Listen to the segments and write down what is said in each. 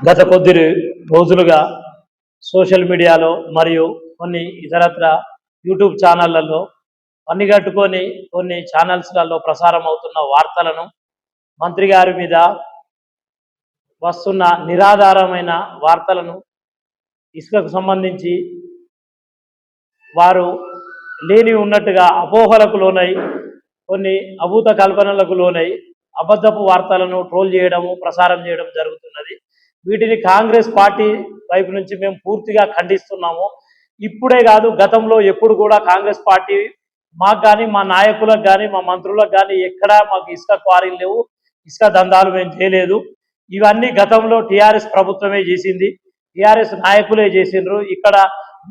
గత కొద్ది రోజులుగా సోషల్ మీడియాలో మరియు కొన్ని ఇతరత్ర యూట్యూబ్ ఛానళ్ళలో పనిగట్టుకొని కొన్ని ఛానల్స్లలో ప్రసారం అవుతున్న వార్తలను మంత్రి గారి మీద వస్తున్న నిరాధారమైన వార్తలను ఇసుకకు సంబంధించి వారు లేని ఉన్నట్టుగా అపోహలకు లోనై కొన్ని అభూత కల్పనలకు లోనై అబద్ధపు వార్తలను ట్రోల్ చేయడము ప్రసారం చేయడం జరుగుతుంది వీటిని కాంగ్రెస్ పార్టీ వైపు నుంచి మేము పూర్తిగా ఖండిస్తున్నాము. ఇప్పుడే కాదు గతంలో ఎప్పుడు కూడా కాంగ్రెస్ పార్టీ మాకు కానీ మా నాయకులకు కానీ మా మంత్రులకు కానీ ఎక్కడా మాకు ఇసుక క్వారీలు లేవు ఇసుక దందాలు మేము చేయలేదు. ఇవన్నీ గతంలో టీఆర్ఎస్ ప్రభుత్వమే చేసింది. టీఆర్ఎస్ నాయకులే చేసిండ్రు. ఇక్కడ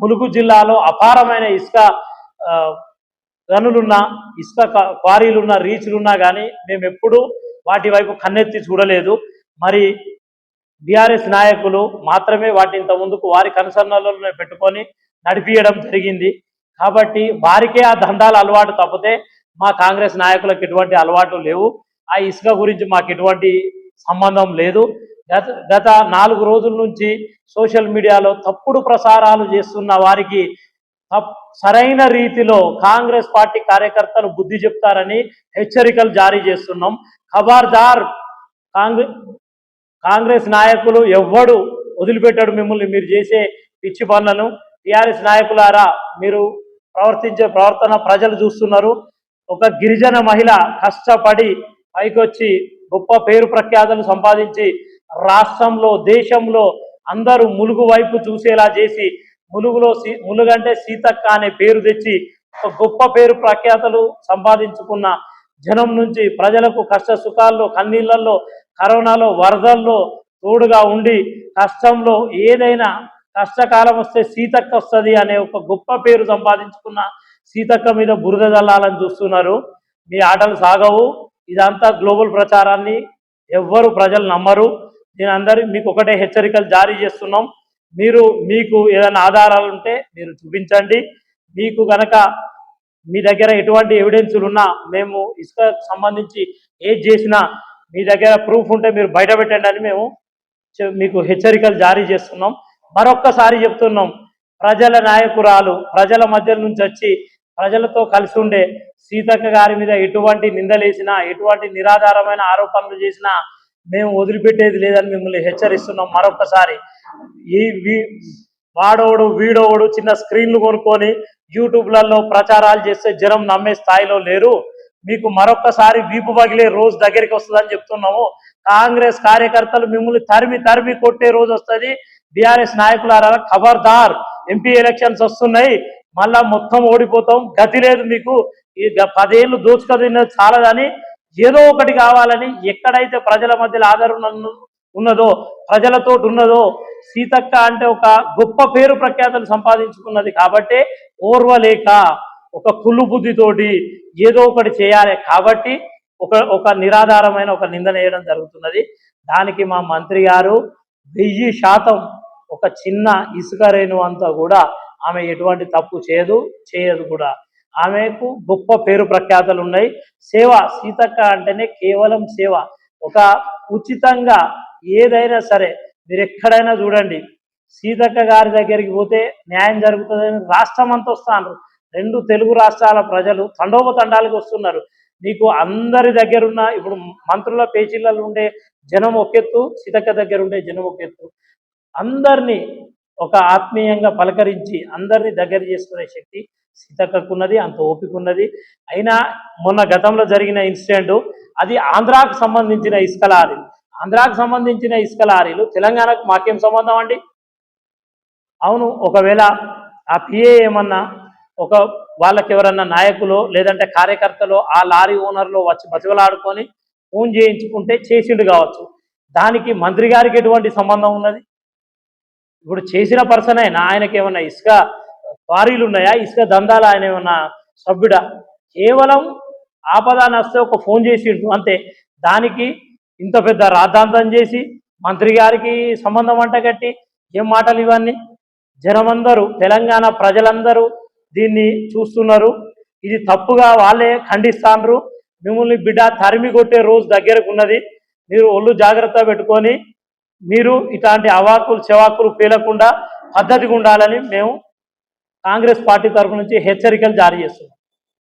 ములుగు జిల్లాలో అపారమైన ఇసుక గనులున్నా ఇసుక క్వారీలున్నా రీచ్లున్నా కానీ మేము ఎప్పుడూ వాటి వైపు కన్నెత్తి చూడలేదు. మరి బీఆర్ఎస్ నాయకులు మాత్రమే వాటిని ముందుకు వారి కన్సర్నలలో పెట్టుకొని నడిపించడం జరిగింది. కాబట్టి వారికే ఆ దందాల అలవాటు తప్పితే మా కాంగ్రెస్ నాయకులకు ఎటువంటి అలవాటు లేవు. ఆ ఇసుక గురించి మాకు ఎటువంటి సంబంధం లేదు. గత గత నాలుగు రోజుల నుంచి సోషల్ మీడియాలో తప్పుడు ప్రసారాలు చేస్తున్న వారికి తప్- సరైన రీతిలో కాంగ్రెస్ పార్టీ కార్యకర్తలు బుద్ధి చెప్తారని హెచ్చరికలు జారీ చేస్తున్నాం. ఖబర్దార్ కాంగ్రెస్ కాంగ్రెస్ నాయకులు ఎవ్వడు వదిలిపెట్టాడు మిమ్మల్ని మీరు చేసే పిచ్చి పనులను. టిఆర్ఎస్ నాయకులారా మీరు ప్రవర్తించే ప్రవర్తన ప్రజలు చూస్తున్నారు. ఒక గిరిజన మహిళ కష్టపడి పైకొచ్చి గొప్ప పేరు ప్రఖ్యాతలు సంపాదించి రాష్ట్రంలో దేశంలో అందరూ ములుగు వైపు చూసేలా చేసి ములుగులో సీ ములుగంటే సీతక్క అనే పేరు తెచ్చి ఒక గొప్ప పేరు ప్రఖ్యాతలు సంపాదించుకున్న జనం నుంచి ప్రజలకు కష్ట సుఖాల్లో కన్నీళ్ళలో కరోనాలో వరదల్లో తోడుగా ఉండి కష్టంలో ఏదైనా కష్టకాలం వస్తే సీతక్క వస్తుంది అనే ఒక గొప్ప పేరు సంపాదించుకున్న సీతక్క మీద బురద జల్లాలని చూస్తున్నారు. మీ ఆటలు సాగవు. ఇదంతా గ్లోబల్ ప్రచారాన్ని ఎవ్వరు ప్రజలు నమ్మరు. నేను అందరి మీకు ఒకటే హెచ్చరికలు జారీ చేస్తున్నాం. మీరు మీకు ఏదైనా ఆధారాలు ఉంటే మీరు చూపించండి. మీకు గనక మీ దగ్గర ఎటువంటి ఎవిడెన్సులు ఉన్నా మేము ఇసుక సంబంధించి ఏది చేసినా మీ దగ్గర ప్రూఫ్ ఉంటే మీరు బయట పెట్టండి అని మేము మీకు హెచ్చరికలు జారీ చేస్తున్నాం. మరొక్కసారి చెప్తున్నాం. ప్రజల నాయకురాలు ప్రజల మధ్య నుంచి వచ్చి ప్రజలతో కలిసి ఉండే సీతక్క గారి మీద ఎటువంటి నిందలేసినా ఎటువంటి నిరాధారమైన ఆరోపణలు చేసినా మేము వదిలిపెట్టేది లేదని మిమ్మల్ని హెచ్చరిస్తున్నాం. మరొకసారి ఈ వీ- వాడోడు వీడోడు చిన్న స్క్రీన్లు కొనుక్కొని యూట్యూబ్లలో ప్రచారాలు చేస్తే జనం నమ్మే స్థాయిలో లేరు. మీకు మరొక్కసారి వీపు పగిలే రోజు దగ్గరికి వస్తుందని చెప్తున్నాము. కాంగ్రెస్ కార్యకర్తలు మిమ్మల్ని తరిమి తరిమి కొట్టే రోజు వస్తుంది. బీఆర్ఎస్ నాయకులారా ఖబర్దార్! ఎంపీ ఎలక్షన్స్ వస్తున్నాయి. మళ్ళా మొత్తం ఓడిపోతాం. గతి లేదు మీకు. ఈ పదేళ్ళు దోచుక తిన్నది చాలదని ఏదో ఒకటి కావాలని ఎక్కడైతే ప్రజల మధ్యలో ఆదరణ ఉన్న- ఉన్నదో ప్రజలతో ఉన్నదో సీతక్క అంటే ఒక గొప్ప పేరు ప్రఖ్యాతలు సంపాదించుకున్నది కాబట్టి ఓర్వలేక ఒక కుళ్ళు బుద్ధితోటి ఏదో ఒకటి చేయాలి కాబట్టి ఒక ఒక నిరాధారమైన ఒక నిందన వేయడం జరుగుతున్నది. దానికి మా మంత్రి గారు వెయ్యి శాతం ఒక చిన్న ఇసుక రేణు అంతా కూడా ఆమె ఎటువంటి తప్పు చేయదు చేయదు కూడా. ఆమెకు గొప్ప పేరు ప్రఖ్యాతలు ఉన్నాయి. సేవ సీతక్క అంటేనే కేవలం సేవ. ఒక ఉచితంగా ఏదైనా సరే మీరు ఎక్కడైనా చూడండి సీతక్క గారి దగ్గరికి పోతే న్యాయం జరుగుతుందని రాష్ట్రం అంతా వస్తున్నారు. రెండు తెలుగు రాష్ట్రాల ప్రజలు తండోపతండాలకు వస్తున్నారు. నీకు అందరి దగ్గరున్న ఇప్పుడు మంత్రుల పేచీలలో ఉండే జనం ఒకెత్తు సీతక్క దగ్గర ఉండే జనం ఒకెత్తు అందరినీ ఒక ఆత్మీయంగా పలకరించి అందరినీ దగ్గర చేసుకునే శక్తి సీతక్కకున్నది అంత ఓపిక ఉన్నది అయినా మొన్న గతంలో జరిగిన ఇన్సిడెంట్ అది ఆంధ్రాకు సంబంధించిన ఇసుక అది ఆంధ్రాకు సంబంధించిన ఇసుక లారీలు తెలంగాణకు మాకేం సంబంధం అండి? అవును ఒకవేళ ఆ పిఏ ఏమన్నా ఒక వాళ్ళకి ఎవరన్నా నాయకులు లేదంటే కార్యకర్తలు ఆ లారీ ఓనర్లు వచ్చి బతివలాడుకొని ఫోన్ చేయించుకుంటే చేసిండు కావచ్చు. దానికి మంత్రి గారికి ఎటువంటి సంబంధం ఉన్నది? ఇప్పుడు చేసిన పర్సన్ అయినా ఆయనకి ఏమన్నా ఇసుక క్వారీలు ఉన్నాయా? ఇసుక దందాలు ఆయన ఏమన్నా సభ్యుడా? కేవలం ఆపద నస్తే ఒక ఫోన్ చేసిండు అంతే. దానికి ఇంత పెద్ద రాద్ధాంతం చేసి మంత్రి గారికి సంబంధం అంట కట్టి ఏం మాటలు ఇవన్నీ? జనమందరూ తెలంగాణ ప్రజలందరూ దీన్ని చూస్తున్నారు. ఇది తప్పుగా వాళ్ళే ఖండిస్తాండ్రు. మిమ్మల్ని బిడ్డ తరిమి కొట్టే రోజు దగ్గరకు ఉన్నది. మీరు ఒళ్ళు జాగ్రత్త పెట్టుకొని మీరు ఇట్లాంటి అవాకులు చెవాకులు పేలకుండా పద్ధతిగా ఉండాలని మేము కాంగ్రెస్ పార్టీ తరపు నుంచి హెచ్చరికలు జారీ చేస్తున్నాం.